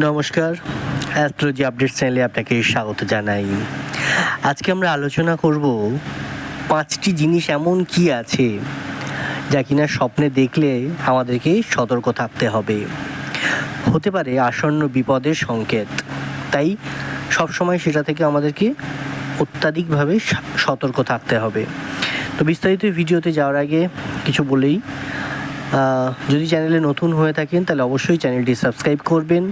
নমস্কার। Astrology update চ্যানেলে আপনাকে স্বাগত জানাই। আজকে আমরা আলোচনা করব পাঁচটি জিনিস এমন কি আছে যা কিনা স্বপ্নে দেখলে আমাদেরকে সতর্ক থাকতে হবে। হতে পারে আসন্ন বিপদের সংকেত। তাই সব সময় সেটা থেকে আমাদেরকে অত্যাধিকভাবে সতর্ক থাকতে হবে। তো বিস্তারিত ভিডিওতে যাওয়ার আগে কিছু বলেই যদি চ্যানেলে নতুন হয়ে থাকেন, তাহলে অবশ্যই চ্যানেলটি সাবস্ক্রাইব করবেন।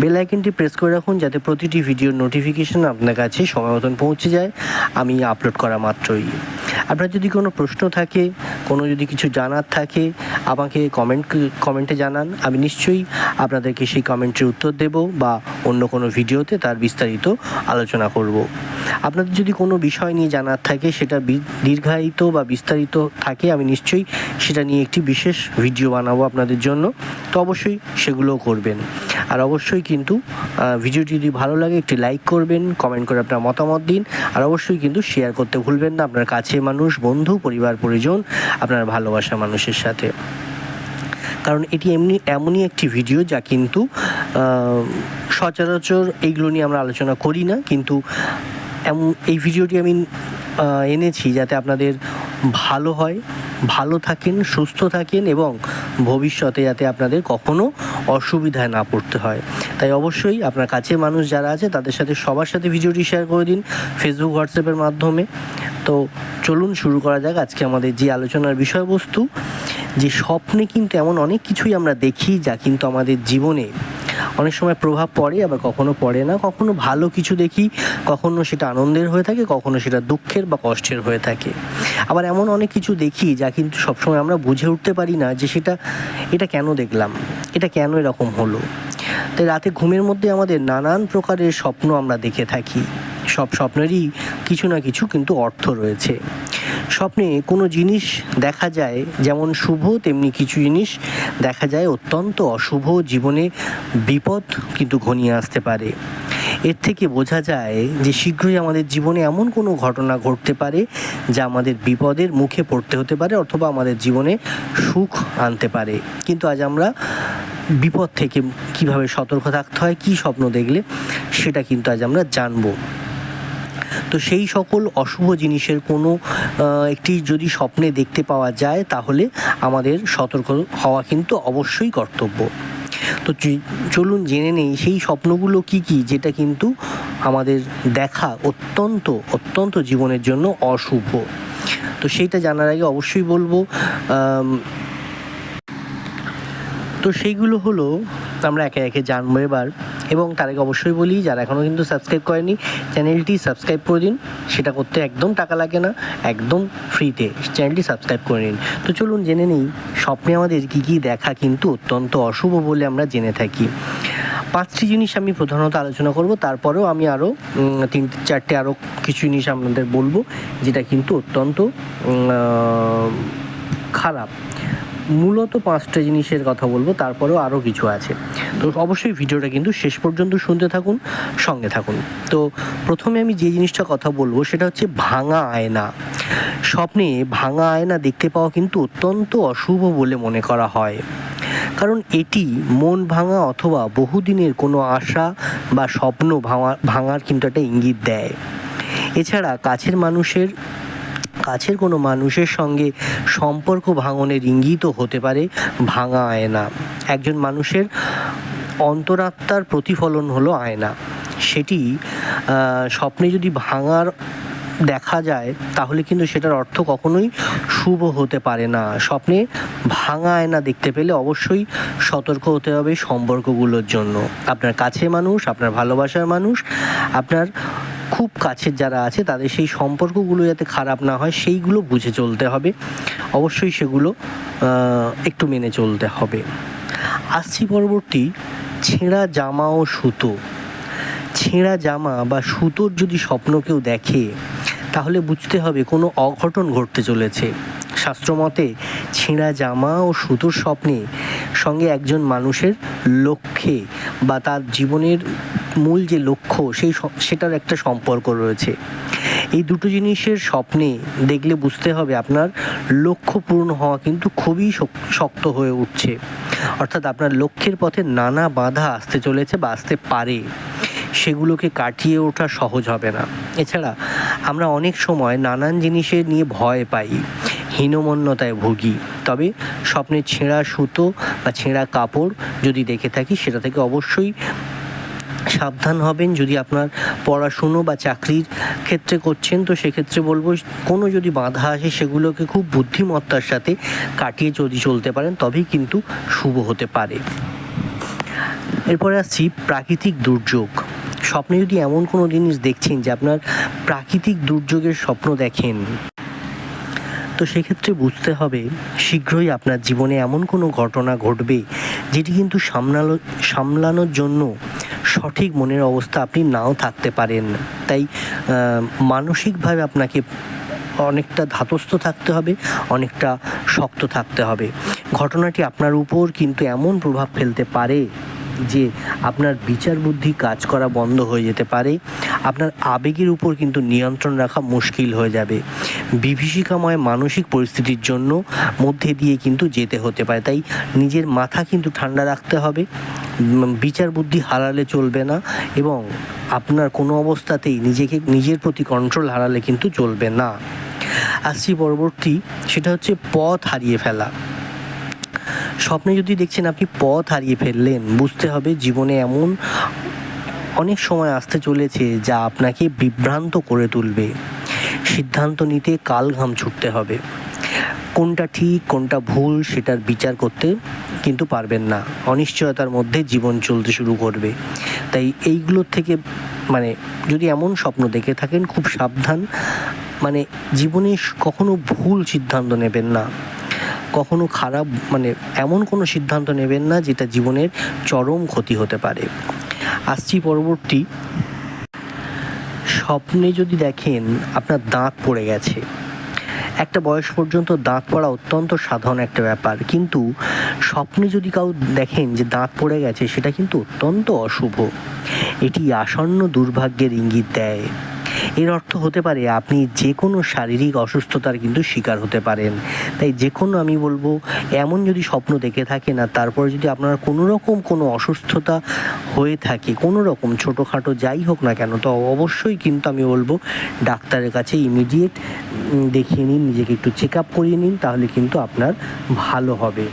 বেল আইকনটি প্রেস করে রাখুন, যাতে প্রতিটি ভিডিওর নোটিফিকেশন আপনার কাছে সময় মতন পৌঁছে যায়। আমি আপলোড করা মাত্রই। আপনার যদি কোনো প্রশ্ন থাকে, কোনো যদি কিছু জানার থাকে, আমাকে কমেন্ট কমেন্টে জানান। আমি নিশ্চয়ই আপনাদেরকে সেই কমেন্টের উত্তর দেব বা অন্য কোনো ভিডিওতে তার বিস্তারিত আলোচনা করব। আপনাদের যদি কোনো বিষয় নিয়ে জানার থাকে, সেটা দীর্ঘায়িত বা বিস্তারিত থাকে, আমি নিশ্চয়ই সেটা নিয়ে একটি বিশেষ ভিডিও বানাবো আপনাদের জন্য, তো অবশ্যই সেগুলোও করবেন। আর অবশ্যই কিন্তু ভিডিওটি যদি ভালো লাগে, একটি লাইক করবেন কমেন্ট করে আপনার মতামত দিন, আর অবশ্যই কিন্তু শেয়ার করতে ভুলবেন না আপনার কাছে মানুষ, বন্ধু, পরিবার, পরিজন, আপনার ভালোবাসা মানুষের সাথে। কারণ এটি এমনি, এমনই একটি ভিডিও যা কিন্তু সচরাচর এইগুলো নিয়ে আমরা আলোচনা করি না, কিন্তু এই ভিডিওটি আমি এনেছি যাতে আপনাদের ভালো হয়, ভালো থাকেন, সুস্থ থাকেন এবং ভবিষ্যতে যাতে আপনাদের কখনো অসুবিধায় না পড়তে হয়। তাই অবশ্যই আপনার কাছে মানুষ যারা আছে, তাদের সাথে, সবার সাথে ভিডিওটি শেয়ার করে দিন ফেসবুক হোয়াটসঅ্যাপের মাধ্যমে। তো চলুন শুরু করা যাক আজকে আমাদের যে আলোচনার বিষয়বস্তু। যে স্বপ্নে কিন্তু এমন অনেক কিছুই আমরা দেখি যা কিন্তু আমাদের জীবনে অনেক সময় প্রভাব পড়ে, আবার কখনো পড়ে না। কখনো ভালো কিছু দেখি, কখনো সেটা আনন্দের হয়ে থাকে, কখনো সেটা দুঃখের বা কষ্টের হয়ে থাকে। আবার এমন অনেক কিছু দেখি যা কিন্তু সবসময় আমরা বুঝে উঠতে পারি না যে সেটা, এটা কেন দেখলাম? এটা কেন এরকম হলো? তাই রাতে ঘুমের মধ্যে আমাদের নানান প্রকারের স্বপ্ন আমরা দেখে থাকি। সব স্বপ্নেরই কিছু না কিছু কিন্তু অর্থ রয়েছে। স্বপ্নে কোনো জিনিস দেখা যায় যেমন শুভ, তেমনি কিছু জিনিস দেখা যায় অত্যন্ত অশুভ জীবনে বিপদ কিন্তু ঘনিয়ে আসতে পারে। এর থেকে বোঝা যায় যে শীঘ্রই আমাদের জীবনে এমন কোনো ঘটনা ঘটতে পারে যা আমাদের বিপদের মুখে পড়তে হতে পারে অথবা আমাদের জীবনে সুখ আনতে পারে। কিন্তু আজ আমরা বিপদ থেকে কীভাবে সতর্ক থাকতে হয়, কী স্বপ্ন দেখলে সেটা কিন্তু আজ আমরা জানব। তো সেই সকল অশুভ জিনিসের কোনো একটি যদি স্বপ্নে দেখতে পাওয়া যায়, তাহলে আমাদের সতর্ক হওয়া কিন্তু অবশ্যই কর্তব্য। তো চলুন জেনে নেই, সেই স্বপ্নগুলো কি কি, যেটা কিন্তু আমাদের দেখা অত্যন্ত অত্যন্ত জীবনের জন্য অশুভ। তো সেইটা জানার আগে অবশ্যই বলব তো সেইগুলো হলো, আমরা একে একে জানব এবার। এবং তার আগে অবশ্যই বলি, যারা এখনও কিন্তু সাবস্ক্রাইব করেনি চ্যানেলটি সাবস্ক্রাইব করে দিন। সেটা করতে একদম টাকা লাগে না, একদম ফ্রিতে চ্যানেলটি সাবস্ক্রাইব করে নিন। তো চলুন জেনে নিই, স্বপ্নে আমাদের কী কী দেখা কিন্তু অত্যন্ত অশুভ বলে আমরা জেনে থাকি। পাঁচটি জিনিস আমি প্রধানত আলোচনা করব, তারপরেও আমি আরও তিন, চারটে আরও কিছু জিনিস আপনাদের বলব, যেটা কিন্তু অত্যন্ত খারাপ। মূলত পাঁচটা জিনিসের কথা বলব, তারপরেও আরও কিছু আছে। তো অবশ্যই ভিডিওটা কিন্তু শেষ পর্যন্ত শুনতে থাকুন, সঙ্গে থাকুন। তো প্রথমে আমি যে জিনিসটা কথা বলব, সেটা হচ্ছে ভাঙা আয়না। স্বপ্নে ভাঙা আয়না দেখতে পাওয়া কিন্তু অত্যন্ত অশুভ বলে মনে করা হয়। কারণ এটি মন ভাঙা অথবা বহুদিনের কোনো আশা বা স্বপ্ন ভাঙা, ভাঙার কিন্তু একটা ইঙ্গিত দেয়। এছাড়া কাছের মানুষের কাছের কোনো মানুষের সঙ্গে সম্পর্ক ভাঙনের ইঙ্গিতও হতে পারে, ভাঙা আয়না। একজন মানুষের অন্তরাত্মার প্রতিফলন হলো আয়না। সেটি স্বপ্নে যদি ভাঙার দেখা যায়, তাহলে কিন্তু সেটার অর্থ কখনোই শুভ হতে পারে না। স্বপ্নে ভাঙা আয়না দেখতে পেলে অবশ্যই সতর্ক হতে হবে সম্পর্কগুলোর জন্য। আপনার কাছে মানুষ, আপনার ভালোবাসার মানুষ, আপনার খুব কাছের যারা আছে, তাদের সেই সম্পর্কগুলো যাতে খারাপ না হয়, সেইগুলো বুঝে চলতে হবে। অবশ্যই সেগুলো একটু মেনে চলতে হবে। আসছি পরবর্তী, ছেঁড়া জামা ও সুতো। ছেঁড়া জামা বা সুতোর যদি স্বপ্ন কেউ দেখে, তাহলে বুঝতে হবে কোনো অঘটন ঘটতে চলেছে। শাস্ত্রমতে, ছেঁড়া জামা ও সুতোর স্বপ্নে সঙ্গে একজন মানুষের লক্ষ্যে বা তার জীবনের মূল যে লক্ষ্য, সেই সেটার একটা সম্পর্ক রয়েছে। এই দুটো জিনিসের স্বপ্নে দেখলে বুঝতে হবে আপনার লক্ষ্য পূরণ হওয়া কিন্তু খুবই শক্ত হয়ে উঠছে। অর্থাৎ আপনার লক্ষ্যের পথে নানা বাধা আসতে চলেছে বা আসতে পারে। সেগুলোকে কাটিয়ে ওঠা সহজ হবে না। এছাড়া আমরা অনেক সময় নানান জিনিসের নিয়ে ভয় পাই, হীনমন্যতায় ভুগি। তবে স্বপ্নের ছেঁড়া সুতো বা ছেঁড়া কাপড় যদি দেখে থাকি, সেটা থেকে অবশ্যই সাবধান হবেন যদি আপনার পড়াশুনো বা চাকরির ক্ষেত্রে করছেন, তো সেক্ষেত্রে বলব কোনো যদি বাধা আসে সেগুলোকে খুব বুদ্ধিমত্তার সাথে কাটিয়ে যদি চলতে পারেন, তবেই কিন্তু শুভ হতে পারে। এরপরে আসছি প্রাকৃতিক দুর্যোগ। স্বপ্নে যদি এমন কোনো জিনিস দেখছেন যে আপনার প্রাকৃতিক দুর্যোগের স্বপ্ন দেখেন, তো সেক্ষেত্রে বুঝতে হবে শীঘ্রই আপনার জীবনে এমন কোনো ঘটনা ঘটবে যেটি কিন্তু সামলানো সামলানোর জন্য সঠিক মনের অবস্থা আপনি নাও থাকতে পারেন। তাই মানসিকভাবে আপনাকে অনেকটা ধাতস্থ থাকতে হবে, অনেকটা শক্ত থাকতে হবে। ঘটনাটি আপনার উপর কিন্তু এমন প্রভাব ফেলতে পারে যে আপনার বিচার বুদ্ধি কাজ করা বন্ধ হয়ে যেতে পারে, আপনার আবেগের উপর কিন্তু নিয়ন্ত্রণ রাখা মুশকিল হয়ে যাবে। বিভীষিকাময় মানসিক পরিস্থিতির জন্য মধ্যে দিয়ে কিন্তু যেতে হতে পারে। তাই নিজের মাথা কিন্তু ঠান্ডা রাখতে হবে। বিচার বুদ্ধি হারালে চলবে না এবং আপনার কোনো অবস্থাতেই নিজেকে, নিজের প্রতি কন্ট্রোল হারালে কিন্তু চলবে না। আসছি পরবর্তী, সেটা হচ্ছে পথ হারিয়ে ফেলা। স্বপ্নে যদি দেখছেন আপনি পথ হারিয়ে ফেললেন, বুঝতে হবে জীবনে এমন অনেক সময় আসতে চলেছে যা আপনাকে বিভ্রান্ত করে তুলবে। সিদ্ধান্ত নিতে কাল ঘাম ছুটতে হবে। কোনটা ঠিক, কোনটা ভুল সেটার বিচার করতে কিন্তু পারবেন না। অনিশ্চয়তার মধ্যে জীবন চলতে শুরু করবে। তাই এইগুলোর থেকে মানে যদি এমন স্বপ্ন দেখে থাকেন, খুব সাবধান। মানে জীবনে কখনো ভুল সিদ্ধান্ত নেবেন না। কখনো খারাপ মানে এমন কোনো সিদ্ধান্ত নেবেন না যেটা জীবনের চরম ক্ষতি হতে পারে। আসছি পরবর্তী। স্বপ্নে যদি দেখেন আপনার দাঁত পড়ে গেছে। একটা বয়স পর্যন্ত দাঁত পড়া অত্যন্ত সাধারণ একটা ব্যাপার। কিন্তু স্বপ্নে যদি কাউ দেখেন যে দাঁত পড়ে গেছে, সেটা কিন্তু অত্যন্ত অশুভ। এটি আসন্ন দুর্ভাগ্যের ইঙ্গিত দেয়। এর অর্থ হতে পারে আপনি যে কোনো শারীরিক অসুস্থতার কিন্তু শিকার হতে পারেন। তাই যে কোনো আমি বলব, এমন যদি স্বপ্ন দেখে থাকেন আর তারপরে যদি আপনার কোনো রকম কোনো অসুস্থতা হয়ে থাকে কোনো রকম ছোটোখাটো যাই হোক না কেন, তো অবশ্যই কিন্তু আমি বলব ডাক্তারের কাছে ইমিডিয়েট দেখিয়ে নিন, নিজেকে একটু চেক আপ করিয়ে নিন, তাহলে কিন্তু আপনার ভালো হবে।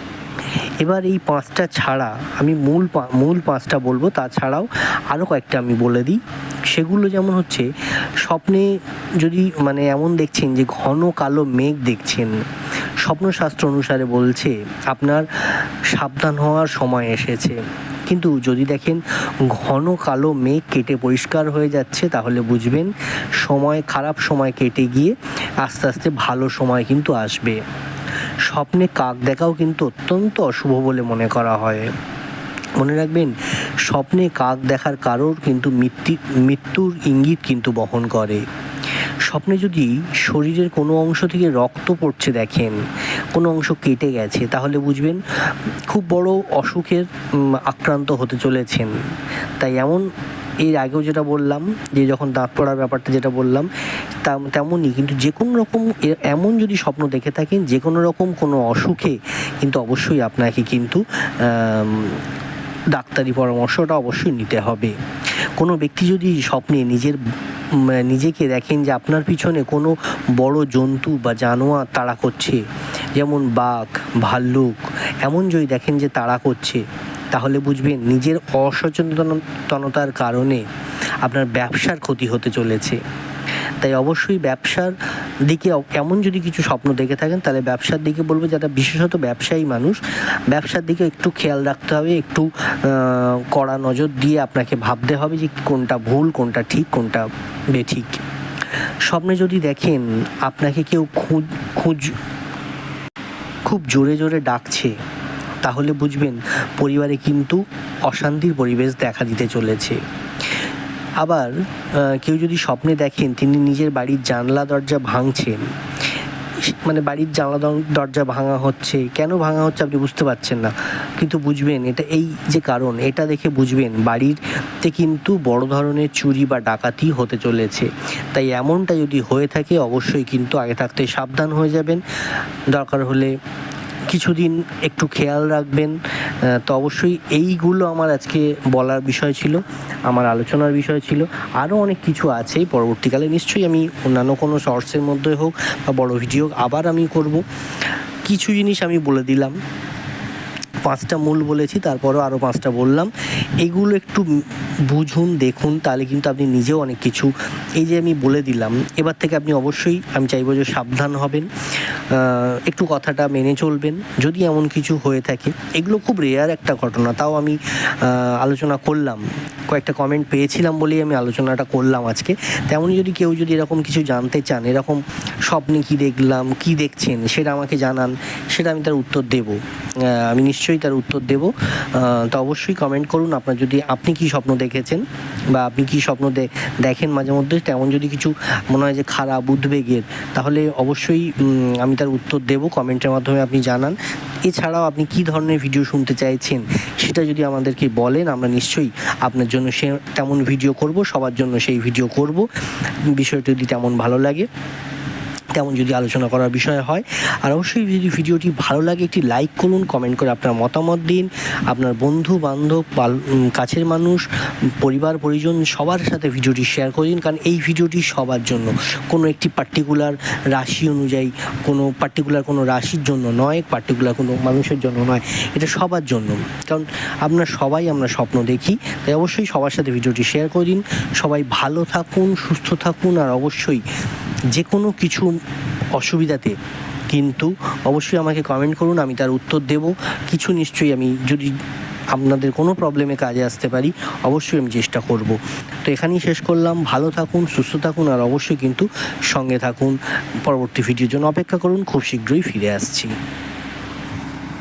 এবার এই পাঁচটা ছাড়া আমি মূল মূল পাঁচটা বলব, তাছাড়াও আরও কয়েকটা আমি বলে দিই। সেগুলো যেমন হচ্ছে, স্বপ্নে যদি মানে এমন দেখছেন যে ঘন কালো মেঘ দেখছেন, স্বপ্নশাস্ত্র অনুসারে বলছে, আপনার সাবধান হওয়ার সময় এসেছে। কিন্তু যদি দেখেন ঘন কালো মেঘ কেটে পরিষ্কার হয়ে যাচ্ছে, তাহলে বুঝবেন সময়, খারাপ সময় কেটে গিয়ে আস্তে আস্তে ভালো সময় কিন্তু আসবে। স্বপ্নে কাক দেখাও কিন্তু অত্যন্ত অশুভ বলে মনে করা হয়। মনে রাখবেন, স্বপ্নে কাক দেখার কারোর কিন্তু মৃত্যু, মৃত্যুর ইঙ্গিত কিন্তু বহন করে। স্বপ্নে যদি শরীরের কোনো অংশ থেকে রক্ত পড়ছে দেখেন, কোনো অংশ কেটে গেছে, তাহলে বুঝবেন খুব বড় অসুখের আক্রান্ত হতে চলেছেন। তাই এমন এর আগেও যেটা বললাম, যে যখন দাঁত পড়ার ব্যাপারটা যেটা বললাম তেমনই কিন্তু যে কোনো রকম এমন যদি স্বপ্ন দেখে থাকেন, যে কোনো রকম কোনো অসুখে কিন্তু অবশ্যই আপনাকে কিন্তু ডাক্তারি পরামর্শটা অবশ্যই নিতে হবে। কোনো ব্যক্তি যদি স্বপ্নে নিজের নিজেকে দেখেন যে আপনার পিছনে কোনো বড় জন্তু বা জানোয়ার তাড়া করছে, যেমন বাঘ, ভাল্লুক, এমন যদি দেখেন যে তাড়া করছে তাহলে বুঝবেন নিজের অসচেতনতার কারণে আপনার ব্যবসার ক্ষতি হতে চলেছে। তাই অবশ্যই ব্যবসার দিকে এমন যদি কিছু স্বপ্ন দেখে থাকেন, তাহলে ব্যবসার দিকে বলব যারা বিশেষত ব্যবসায়ী মানুষ, ব্যবসার দিকে একটু খেয়াল রাখতে হবে, একটু কড়া নজর দিয়ে আপনাকে ভাবতে হবে যে কোনটা ভুল, কোনটা ঠিক, কোনটা বেঠিক। স্বপ্নে যদি দেখেন আপনাকে কেউ খুঁজ খুঁজ, খুব জোরে জোরে ডাকছে তাহলে বুঝবেন, পরিবারে কিন্তু অশান্তির পরিবেশ দেখা দিতে চলেছে। আবার কেউ যদি স্বপ্নে দেখেন, তিনি নিজের বাড়ির জানলা, দরজা ভাঙছেন। মানে বাড়ির জানলা দর- দরজা ভাঙা হচ্ছে। কেন ভাঙা হচ্ছে আপনি বুঝতে পারছেন না। কিন্তু বুঝবেন, এটা এই যে কারণ, এটা দেখে বুঝবেন, বাড়িতে কিন্তু বড় ধরনের চুরি বা ডাকাতি হতে চলেছে। তাই এমনটা যদি হয়ে থাকে, অবশ্যই কিন্তু আগে থাকতে সাবধান হয়ে যাবেন। দরকার হলে কিছুদিন একটু খেয়াল রাখবেন তো অবশ্যই এইগুলো আমার আজকে বলার বিষয় ছিল, আমার আলোচনার বিষয় ছিল, আরও অনেক কিছু আছে পরবর্তীকালে নিশ্চয়ই আমি অন্যান্য কোনো শর্টসের মধ্যে হোক বা বড় ভিডিও আবার আমি করব। কিছু জিনিস আমি বলে দিলাম, পাঁচটা মূল বলেছি, তারপরও আরও পাঁচটা বললাম, এগুলো একটু বুঝুন, দেখুন, তাহলে কিন্তু আপনি নিজেও অনেক কিছু, এই যে আমি বলে দিলাম, এবার থেকে আপনি অবশ্যই, আমি চাইব যে সাবধান হবেন একটু কথাটা মেনে চলবেন। যদি এমন কিছু হয়ে থাকে, এগুলো খুব রেয়ার একটা ঘটনা, তাও আমি আলোচনা করলাম। কয়েকটা কমেন্ট পেয়েছিলাম বলেই আমি আলোচনাটা করলাম আজকে। তেমনই যদি কেউ যদি এরকম কিছু জানতে চান, এরকম স্বপ্নে কি দেখলাম, কি দেখছেন, সেটা আমাকে জানান, সেটা আমি তার উত্তর দেব। আমি নিশ্চয়ই তার উত্তর দেব। তো অবশ্যই কমেন্ট করুন, আপনার যদি, আপনি কি স্বপ্ন দেখেছেন বা আপনি কি স্বপ্ন দেখেন মাঝে মধ্যে তেমন যদি কিছু মনে হয় যে খারাপ, উদ্বেগের, তাহলে অবশ্যই আমি তার উত্তর দেব, কমেন্টের মাধ্যমে আপনি জানান। এছাড়াও আপনি কি ধরনের ভিডিও শুনতে চাইছেন সেটা যদি আমাদেরকে বলেন, আমরা নিশ্চয়ই আপনার জন্য সে তেমন ভিডিও করব, সবার জন্য সেই ভিডিও করব। বিষয়টি যদি তেমন ভালো লাগে। তেমন যদি আলোচনা করার বিষয় হয়। আর অবশ্যই যদি ভিডিওটি ভালো লাগে, একটি লাইক করুন কমেন্ট করে আপনার মতামত দিন। আপনার বন্ধু বান্ধব কাছের মানুষ, পরিবার, পরিজন, সবার সাথে ভিডিওটি শেয়ার করে দিন। কারণ এই ভিডিওটি সবার জন্য। কোনো একটি পার্টিকুলার রাশি অনুযায়ী, কোনো পার্টিকুলার কোনো রাশির জন্য নয় পার্টিকুলার কোনো মানুষের জন্য নয়। এটা সবার জন্য। কারণ আমরা সবাই আমরা স্বপ্ন দেখি। তাই অবশ্যই সবার সাথে ভিডিওটি শেয়ার করে দিন। সবাই ভালো থাকুন, সুস্থ থাকুন। আর অবশ্যই যে কোনো কিছু অসুবিধাতে, কিন্তু অবশ্যই আমাকে কমেন্ট করুন, আমি তার উত্তর দেব। কিছু নিশ্চয়ই আমি যদি আপনাদের কোনো প্রবলেমে কাজে আসতে পারি, অবশ্যই আমি চেষ্টা করব। তো এখানেই শেষ করলাম। ভালো থাকুন, সুস্থ থাকুন, আর অবশ্যই কিন্তু সঙ্গে থাকুন। পরবর্তী ভিডিওর জন্য অপেক্ষা করুন। খুব শীঘ্রই ফিরে আসছি।